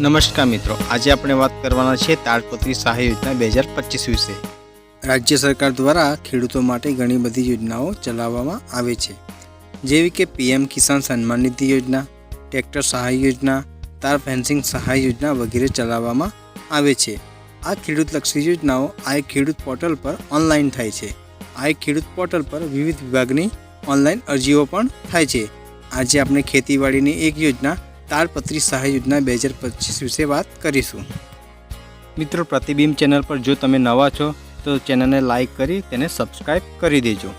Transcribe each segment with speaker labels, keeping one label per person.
Speaker 1: નમસ્કાર મિત્રો, આજે આપણે વાત કરવાના છે તાડપત્રી સહાય યોજના બે હજાર પચીસ વિશે. રાજ્ય સરકાર દ્વારા ખેડૂતો માટે ઘણી બધી યોજનાઓ ચલાવવામાં આવે છે. જેવી કે પીએમ કિસાન સન્માન નિધિ યોજના, ટ્રેક્ટર સહાય યોજના, તાર ફેન્સિંગ સહાય યોજના વગેરે ચલાવવામાં આવે છે. આ ખેડૂતલક્ષી યોજનાઓ આ એક ખેડૂત પોર્ટલ પર ઓનલાઈન થાય છે. આ એક ખેડૂત પોર્ટલ પર વિવિધ વિભાગની ઓનલાઈન અરજીઓ પણ થાય છે. આજે આપણે ખેતીવાડીની એક યોજના તાડપત્રી સહાય યોજના બે હજાર પચીસ વિશે વાત કરીશું. મિત્રો પ્રતિબિંબ ચેનલ પર જો તમે નવા છો તો ચેનલને લાઈક કરી તેને સબસ્ક્રાઈબ કરી દેજો.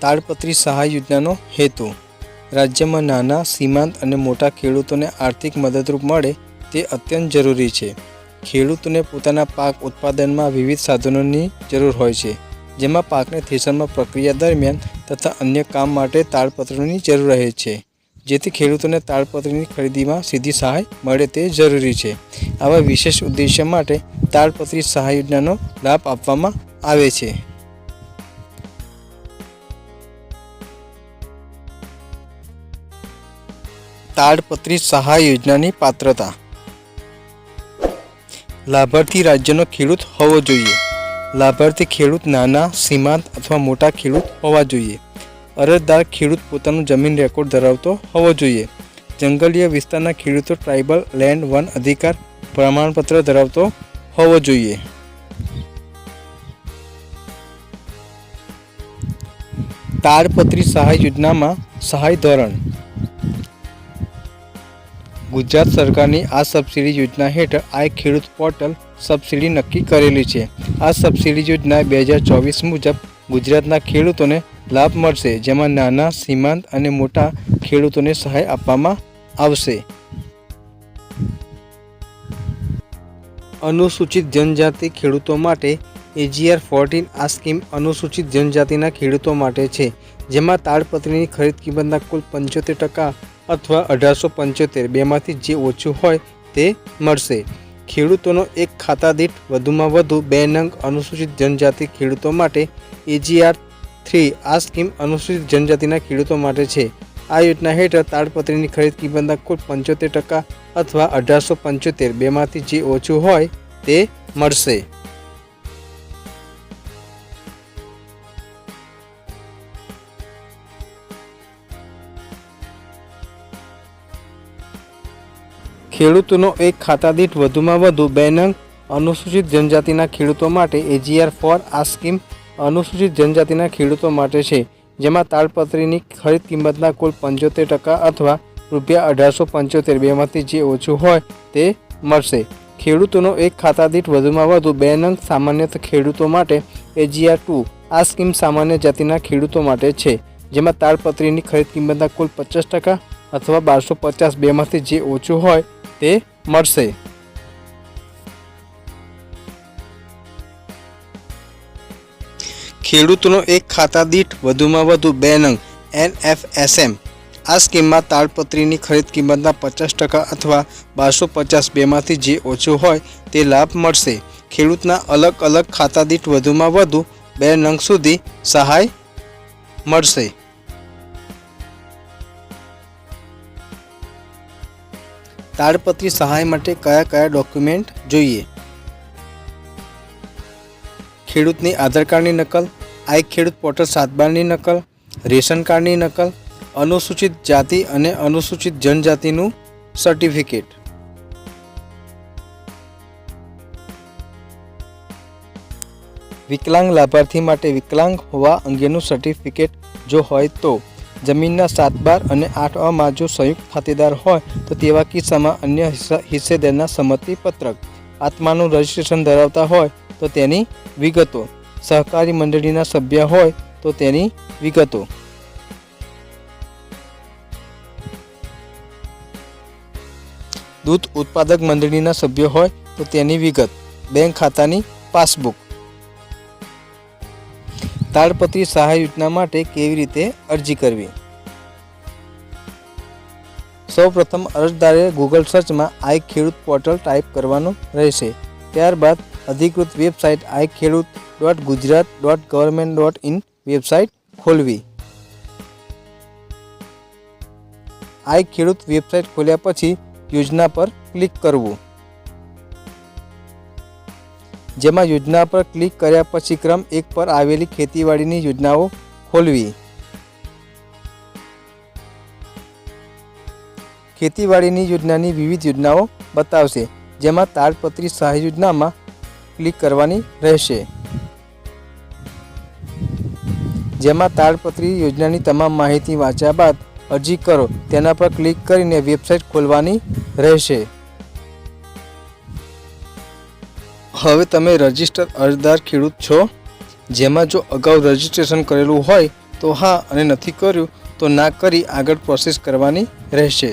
Speaker 1: તાડપત્રી સહાય યોજનાનો હેતુ. રાજ્યમાં નાના સીમાંત અને મોટા ખેડૂતોને આર્થિક મદદરૂપ મળે તે અત્યંત જરૂરી છે. ખેડૂતોને પોતાના પાક ઉત્પાદનમાં વિવિધ સાધનોની જરૂર હોય છે જેમાં પાકને થેસરમાં પ્રક્રિયા દરમિયાન તથા અન્ય કામ માટે તાડપત્રોની જરૂર રહે છે. જેથી ખેડૂતોને તાડપત્રીની ખરીદીમાં સીધી સહાય મળે તે જરૂરી છે. આવા વિશેષ ઉદ્દેશ્ય માટે તાડપત્રી સહાય યોજનાનો લાભ આપવામાં આવે છે. તાડપત્રી સહાય યોજનાની પાત્રતા. લાભાર્થી રાજ્યનો ખેડૂત હોવો જોઈએ. લાભાર્થી ખેડૂત નાના, સીમાંત અથવા મોટા ખેડૂત હોવા જોઈએ. અરજદાર ખેડૂત પોતાનું જમીન રેકોર્ડ ધરાવતો હોવો જોઈએ. જંગલીય વિસ્તારના ખેડૂતો ટ્રાઇબલ લેન્ડ વન અધિકાર પ્રમાણપત્ર ધરાવતો હોવો જોઈએ. તાડપત્રી સહાય યોજનામાં સહાય ધોરણ. ગુજરાત સરકારની આ સબસિડી યોજના હેઠળ આ ખેડૂત પોર્ટલ સબસિડી નક્કી કરેલી છે. આ સબસિડી યોજના બે હજાર ચોવીસ મુજબ ગુજરાતના ખેડૂતોને લાભ મળશે, જેમાં નાના, સીમાંત અને મોટા ખેડૂતોને સહાય આપવામાં આવશે. અનુસૂચિત જનજાતિ ખેડૂતો માટે એજીઆર ફોર્ટીન આ સ્કીમ અનુસૂચિત જનજાતિના ખેડૂતો માટે છે, જેમાં તાડપત્રીની ખરીદ કિંમતના કુલ પંચોતેર ટકા અથવા અઢારસો પંચોતેર બેમાંથી જે ઓછું હોય તે મળશે. ખેડૂતોનો એક ખાતા દીઠ વધુમાં વધુ બે નંગ અનુસૂચિત જનજાતિ ખેડૂતો માટે એજીઆર થ્રી આ સ્કીમ અનુસૂચિત જનજાતિના ખેડૂતો માટે છે. આ યોજના હેઠળ તાડપત્રીની ખરીદ કિંમતના કુલ પંચોતેર ટકા અથવા અઢારસો પંચોતેર બેમાંથી જે ઓછું હોય તે મળશે. ખેડૂતોનો એક ખાતાદીઠ વધુમાં વધુ બે નંગ અનુસૂચિત જનજાતિના ખેડૂતો માટે એજીઆર ફોર આ સ્કીમ અનુસૂચિત જનજાતિના ખેડૂતો માટે છે, જેમાં તાળપત્રીની ખરીદ કિંમતના કુલ પંચોતેર ટકા અથવા રૂપિયા અઢારસો પંચોતેર બેમાંથી જે ઓછું હોય તે મળશે. ખેડૂતોનો એક ખાતાદીઠ વધુમાં વધુ બે નંગ સામાન્ય ખેડૂતો માટે એજીઆર ટુ આ સ્કીમ સામાન્ય જાતિના ખેડૂતો માટે છે, જેમાં તાળપત્રીની ખરીદ કિંમતના કુલ પચાસ ટકા અથવા બારસો પચાસ બેમાંથી જે ઓછું હોય તે મળશે. ખેડૂતોનો એક ખાતા દીઠ વધુમાં વધુ બે નંગ, એનએફએસએમ. આ સ્કીમમાં તાડપત્રીની ખરીદ કિંમતના પચાસ ટકા અથવા બારસો પચાસ બેમાંથી જે ઓછું હોય તે લાભ મળશે. ખેડૂતના અલગ અલગ ખાતા દીઠ વધુમાં વધુ બે નંગ સુધી સહાય મળશે. તાડપત્રી સહાય માટે કયા કયા ડોક્યુમેન્ટ જોઈએ? ખેડૂતની આધાર કાર્ડની નકલ, આઈ ખેડૂત પોર્ટલ સાતબારની નકલ, રેશન કાર્ડની નકલ, અનુસૂચિત જાતિ અને અનુસૂચિત જનજાતિનું સર્ટિફિકેટ. વિકલાંગ લાભાર્થી માટે વિકલાંગ હોવા અંગેનું સર્ટિફિકેટ જો હોય તો જમીનના સાત બાર અને આઠ અમાં જો સંયુક્ત ખાતેદાર હોય તો તેવા કિસ્સામાં અન્ય હિસ્સા- હિસ્સેદારના સંમતિ પત્રક. આત્માનું રજિસ્ટ્રેશન ધરાવતા હોય તો તેની વિગતો. સહકારી મંડળીના સભ્ય હોય તો તેની વિગતો. દૂધ ઉત્પાદક મંડળીના સભ્ય હોય તો તેની વિગત. બેંક ખાતાની પાસબુક. તાડપત્રી સહાય યોજના માટે કેવી રીતે અરજી કરવી? સૌપ્રથમ અરજદારે ગૂગલ સર્ચમાં આઈ ખેડૂત પોર્ટલ ટાઈપ કરવાનું રહેશે. ત્યારબાદ અધિકૃત website I Khedut dot Gujarat dot government dot in website ખોલવી. I ખેડૂત વેબસાઇટ ખોલ્યા પછી યોજના પર ક્લિક કરવું. જેમાં યોજના પર ક્લિક કર્યા પછી ક્રમ એક પર આવેલી ખેતીવાડીની યોજનાઓ ખોલવી. ખેતીવાડીની યોજનાની વિવિધ યોજનાઓ બતાવશે, જેમાં તાડપત્રી સહાય યોજનામાં ક્લિક કરવાની રહેશે. જેમાં તાડપત્રી યોજનાની તમામ માહિતી વાંચ્યા બાદ અરજી કરો, તેના પર ક્લિક કરીને વેબસાઇટ ખોલવાની રહેશે. હવે તમે રજિસ્ટર અરજદાર ખેડૂત છો, જેમાં જો અગાઉ રજિસ્ટ્રેશન કરેલું હોય, તો હા અને નથી કર્યું, તો ના કરી આગળ પ્રોસેસ કરવાની રહેશે.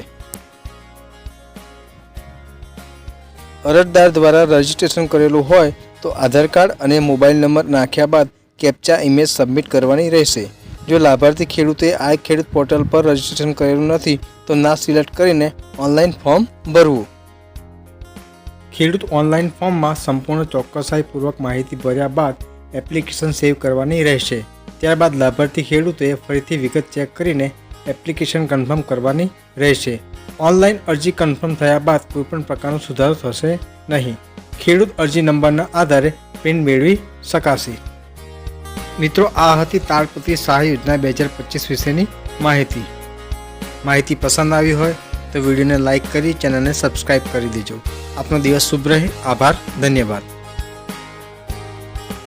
Speaker 1: અરજદાર દ્વારા રજિસ્ટ્રેશન કરેલું હોય તો આધાર કાર્ડ અને મોબાઈલ નંબર નાખ્યા બાદ કેપ્ચા ઇમેજ સબમિટ કરવાની રહેશે. જો લાભાર્થી ખેડૂતે આ ખેડૂત પોર્ટલ પર રજીસ્ટ્રેશન કરેલું નથી, તો ના સિલેક્ટ કરીને ઓનલાઈન ફોર્મ ભરવું. ખેડૂત ઓનલાઈન ફોર્મમાં સંપૂર્ણ ચોક્કસાઈપૂર્વક માહિતી ભર્યા બાદ એપ્લિકેશન સેવ કરવાની રહેશે. ત્યારબાદ લાભાર્થી ખેડૂતે ફરીથી વિગત ચેક કરીને એપ્લિકેશન કન્ફર્મ કરવાની રહેશે. ઓનલાઈન અરજી કન્ફર્મ થયા બાદ કોઈપણ પ્રકારનો સુધારો થશે નહીં. ખેડૂત અરજી નંબરના આધારે પ્રિન્ટ મેળવી શકાશે. મિત્રો, આ હતી તાળપત્રી સહાય યોજના બે હજાર પચીસ વિશેની માહિતી. માહિતી પસંદ આવી હોય તો વિડીયોને લાઇક કરી ચેનલને સબસ્ક્રાઈબ કરી દેજો. આપનો દિવસ શુભ રહે. આભાર. ધન્યવાદ.